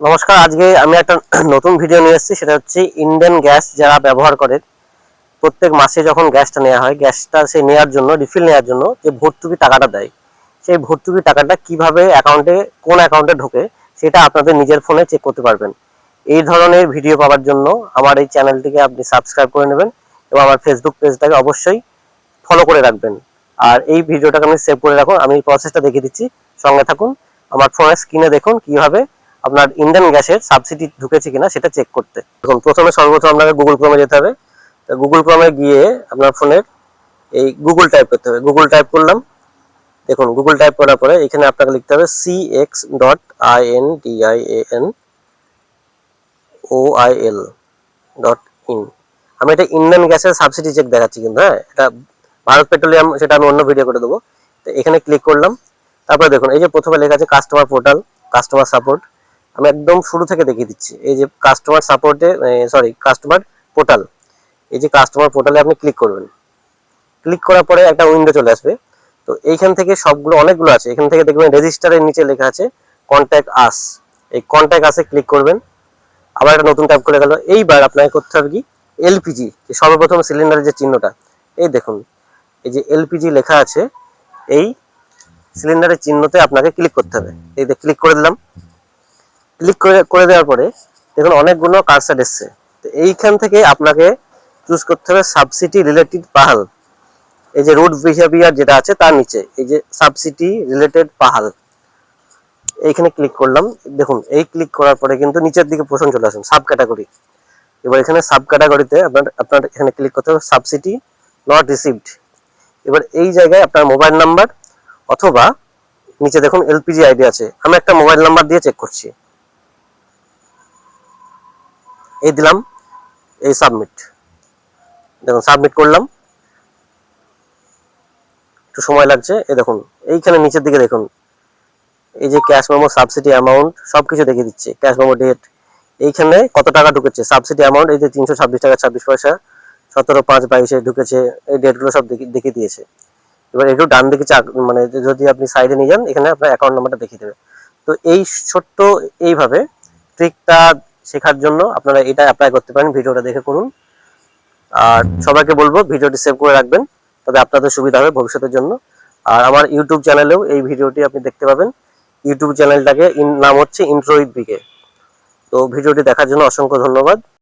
নমস্কার, আজকে আমি একটা নতুন ভিডিও নিয়ে এসেছি, সেটা হচ্ছে ইন্ডিয়ান গ্যাস যারা ব্যবহার করে, প্রত্যেক মাসে যখন গ্যাসটা নেওয়া হয় গ্যাসটা সে নেওয়ার জন্য রিফিল নেওয়ার জন্য যে ভর্তুকি টাকাটা দেয়, সেই ভর্তুকি টাকাটা কীভাবে অ্যাকাউন্টে কোন অ্যাকাউন্টে ঢোকে, সেটা আপনাদের নিজের ফোনে চেক করতে পারবেন। এই ধরনের ভিডিও পাওয়ার জন্য আমার এই চ্যানেলটিকে আপনি সাবস্ক্রাইব করে নেবেন এবং আমার ফেসবুক পেজটাকে অবশ্যই ফলো করে রাখবেন। আর এই ভিডিওটাকে আমি সেভ করে রাখুন, আমি প্রসেসটা দেখিয়ে দিচ্ছি। সঙ্গে থাকুন, আমার ফোনের স্ক্রিনে দেখুন কীভাবে আপনার ইন্ডিয়ান গ্যাসের সাবসিডি ঢুকেছে কিনা সেটা চেক করতে। দেখুন, প্রথমে সর্বপ্রথম আপনাকে গুগল ক্রোমে যেতে হবে। গুগল ক্রোমে গিয়ে আপনার ফোনের এই গুগল টাইপ করতে হবে। গুগল টাইপ করলাম। দেখুন গুগল টাইপ করার পরে এখানে আপনাকে লিখতে হবে C X dot I N D I A N O I L dot in আমি এটা ইন্ডিয়ান গ্যাসের সাবসিডি চেক দেখাচ্ছি কিন্তু হ্যাঁ? এটা ভারত পেট্রোলিয়াম, সেটা আমি অন্য ভিডিও করে দেবো। তো এখানে ক্লিক করলাম। তারপরে দেখুন, এই যে প্রথমে লেখা আছে কাস্টমার পোর্টাল কাস্টমার সাপোর্ট আমি একদম শুরু থেকে দেখিয়ে দিচ্ছি। এই যে কাস্টমার সাপোর্টে সরি কাস্টমার পোর্টাল এই যে কাস্টমার পোর্টালে আপনি ক্লিক করবেন। ক্লিক করার পরে একটা উইন্ডো চলে আসবে। তো এইখান থেকে সবগুলো, অনেকগুলো আছে। এখান থেকে দেখবেন রেজিস্টারের নিচে লেখা আছে কন্ট্যাক্ট আস এই কন্ট্যাক্ট আসে ক্লিক করবেন। আবার একটা নতুন ট্যাব করে গেল। এইবার আপনাকে করতে হবে কি? এলপিজি সর্বপ্রথম সিলিন্ডারের যে চিহ্নটা। এই দেখুন, এই যে এলপিজি লেখা আছে, এই সিলিন্ডারের চিহ্নতে আপনাকে ক্লিক করতে হবে। এই ক্লিক করে দিলাম। ক্লিক করে দেওয়ার পরে দেখুন অনেকগুলো কারসার এসছে। তো এইখান থেকে আপনাকে চুজ করতে হবে সাবসিডি রিলেটেড পাহাল এই যে রুট বিহেভিয়ার যেটা আছে তার নিচে, এই যে সাবসিডি রিলেটেড পাহাল এইখানে ক্লিক করলাম। দেখুন, এই ক্লিক করার পরে কিন্তু নিচের দিকে প্রশ্ন চলে আসুন সাব ক্যাটাগরি এবার এখানে সাব ক্যাটাগরিতে আপনার আপনার এখানে ক্লিক করতে হবে সাবসিডি নট রিসিভড এবার এই জায়গায় আপনার মোবাইল নাম্বার অথবা নিচে দেখুন এলপিজি আইডি আছে। আমি একটা মোবাইল নাম্বার দিয়ে চেক করছি। এই দিলাম, এই সাবমিট দেখুন সাবমিট করলাম। একটু সময় লাগছে। এই দেখুন, এইখানে নিচের দিকে দেখুন। এই যে ক্যাশ মেমো সাবসিডি অ্যামাউন্ট সব কিছু দেখিয়ে দিচ্ছে। ক্যাশ মেমো ডেট এইখানে কত টাকা ঢুকেছে? সাবসিডি অ্যামাউন্ট এই যে তিনশো ছাব্বিশ টাকা, ছাব্বিশ পয়সা, সতেরো, পাঁচ, বাইশে ঢুকেছে। এই ডেটগুলো সব দেখি- দেখিয়ে দিয়েছে। এবার একটু ডান দিকে চাক মানে যদি আপনি সাইডে নিয়ে যান, এখানে আপনার অ্যাকাউন্ট নাম্বারটা দেখিয়ে দেবে। তো এই ছোট্ট এইভাবে ট্রিকটা শেখার জন্য আপনারা এটা অ্যাপ্লাই করতে পারেন, ভিডিওটা দেখে করুন। আর সবাইকে বলব, ভিডিওটি সেভ করে রাখবেন, তবে আপনাদের সুবিধা হবে ভবিষ্যতের জন্য। আর আমার ইউটিউব চ্যানেলেও এই ভিডিওটি আপনি দেখতে পাবেন। ইউটিউব চ্যানেলটাকে নাম হচ্ছে ইন্ট্রোইড উইথ বিকে তো ভিডিওটি দেখার জন্য অসংখ্য ধন্যবাদ।